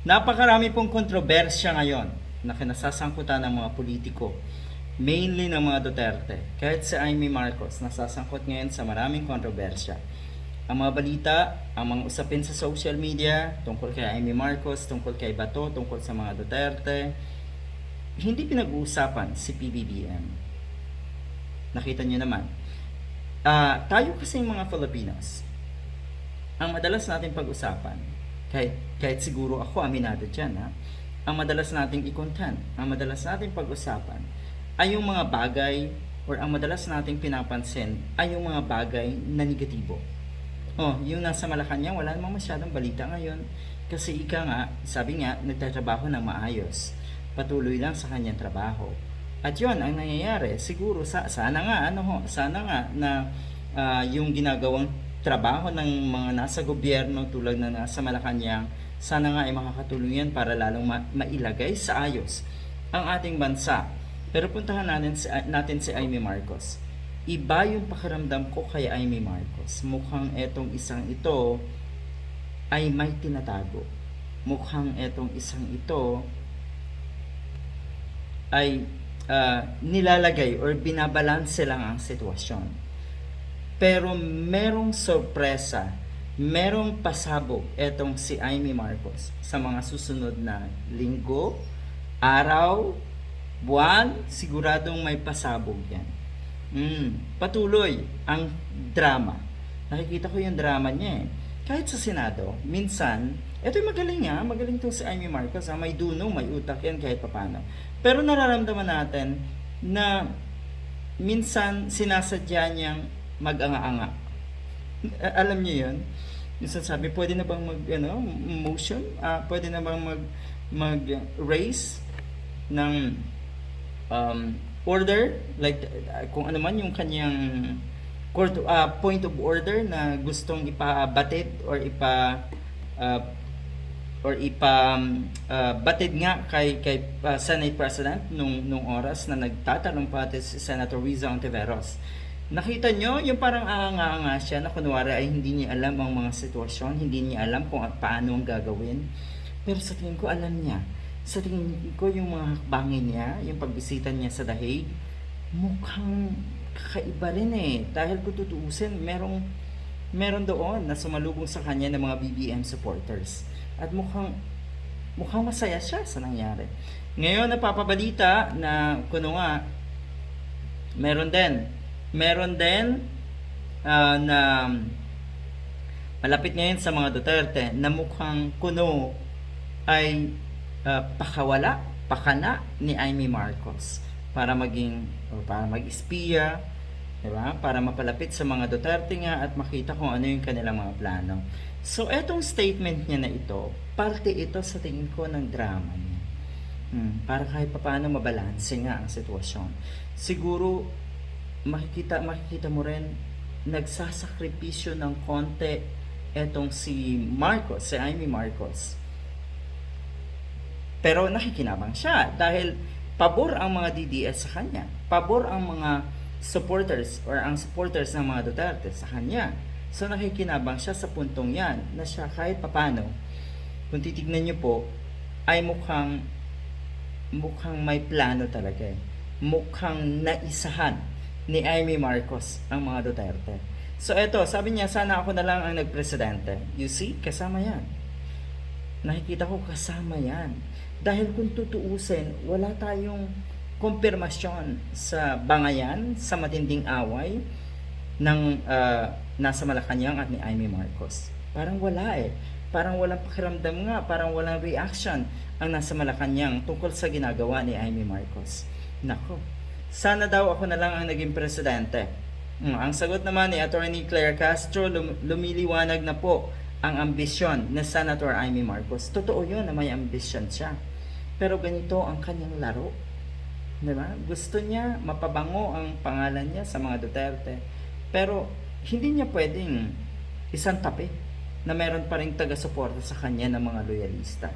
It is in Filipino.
Napakarami pong kontrobersya ngayon na kinasasangkutan ng mga politiko, mainly ng mga Duterte. Kahit si Amy Marcos, nasasangkot ngayon sa maraming kontrobersya. Ang mga balita, ang mga usapin sa social media, tungkol kay Amy Marcos, tungkol kay Bato, tungkol sa mga Duterte, hindi pinag-uusapan si PBBM. Nakita niyo naman. Ah, tayo kasing mga Filipinos, ang madalas natin pag-usapan, kahit, kahit siguro ako aminado dyan, ha? ang madalas nating ikontan, ang madalas nating pag-usapan, ay yung mga bagay or ang madalas nating pinapansin ay yung mga bagay na negatibo. Oh, yung nasa Malacanang, wala namang masyadong balita ngayon. Kasi ika nga, sabi nga, nagtatrabaho ng maayos. Patuloy lang sa kanyang trabaho. At yon ang nangyayari. Siguro, sa, sana nga, ano ho, sana nga na ah, yung ginagawang trabaho ng mga nasa gobyerno tulad na nasa Malacanang, sana nga ay makakatulong yan para lalong ma- mailagay sa ayos ang ating bansa. Pero puntahan natin si, natin si Amy Marcos. Iba yung pakiramdam ko kay Amy Marcos. Mukhang etong isang ito ay may tinatago. Mukhang etong isang ito ay ah, nilalagay or binabalanse lang ang sitwasyon. Pero merong sorpresa, merong pasabog etong si Amy Marcos sa mga susunod na linggo, araw, buwan, siguradong may pasabog yan. Mm, patuloy ang drama. Nakikita ko yung drama niya eh. Kahit sa Senado, minsan, eto yung magaling nga, magaling tong si Amy Marcos, ha? may duno, may utak yan kahit papano. Pero nararamdaman natin na minsan sinasadya niyang mag-anga-anga. Alam niyo yun? Minsan sabi, pwede na bang mag, ano, motion? Ah, pwede na bang mag, mag-raise ng um, order? Like, uh, kung ano man yung kanyang court, ah, point of order na gustong ipabatid or ipa ah, or ipa um, ah, batid nga kay kay ah, Senate President nung nung oras na nagtatanong pa si Senator Riza Ontiveros. Nakita nyo, yung parang aanga-anga siya na kunwari ay hindi niya alam ang mga sitwasyon, hindi niya alam kung at paano ang gagawin. Pero sa tingin ko, alam niya. Sa tingin ko, yung mga hakbangin niya, yung pagbisita niya sa Dahig, mukhang kakaiba rin eh. Dahil kung tutuusin, merong, meron doon na sumalubong sa kanya ng mga BBM supporters. At mukhang, mukhang masaya siya sa nangyari. Ngayon, napapabalita na kuno nga, meron din meron din ah, na malapit ngayon sa mga Duterte na mukhang kuno ay ah, pakawala, pakana ni Amy Marcos para maging o para mag-espiya, 'di ba? Para mapalapit sa mga Duterte nga at makita kung ano yung kanilang mga plano. So etong statement niya na ito, parte ito sa tingin ko ng drama niya. Hmm, para kahit papaano mabalanse nga ang sitwasyon. Siguro makikita makikita mo rin nagsasakripisyo ng konti etong si Marcos, si Amy Marcos. Pero nakikinabang siya dahil pabor ang mga DDS sa kanya. Pabor ang mga supporters or ang supporters ng mga Duterte sa kanya. So nakikinabang siya sa puntong yan na siya kahit papano kung titignan niyo po ay mukhang mukhang may plano talaga eh. Mukhang naisahan ni Amy Marcos ang mga Duterte. So eto, sabi niya, sana ako na lang ang nagpresidente. You see, kasama yan. Nakikita ko kasama yan. Dahil kung tutuusin, wala tayong kumpirmasyon sa bangayan, sa matinding away ng ah, nasa Malacanang at ni Amy Marcos. Parang wala eh. Parang walang pakiramdam nga, parang walang reaction ang nasa Malacanang tungkol sa ginagawa ni Amy Marcos. Nako, sana daw ako na lang ang naging presidente. Mm, ang sagot naman ni Attorney Claire Castro, lum- lumiliwanag na po ang ambisyon ni Senator Amy Marcos. Totoo yun na may ambisyon siya. Pero ganito ang kanyang laro. Diba? Gusto niya mapabango ang pangalan niya sa mga Duterte. Pero hindi niya pwedeng isang tabi na meron pa rin taga-suporta sa kanya ng mga loyalista.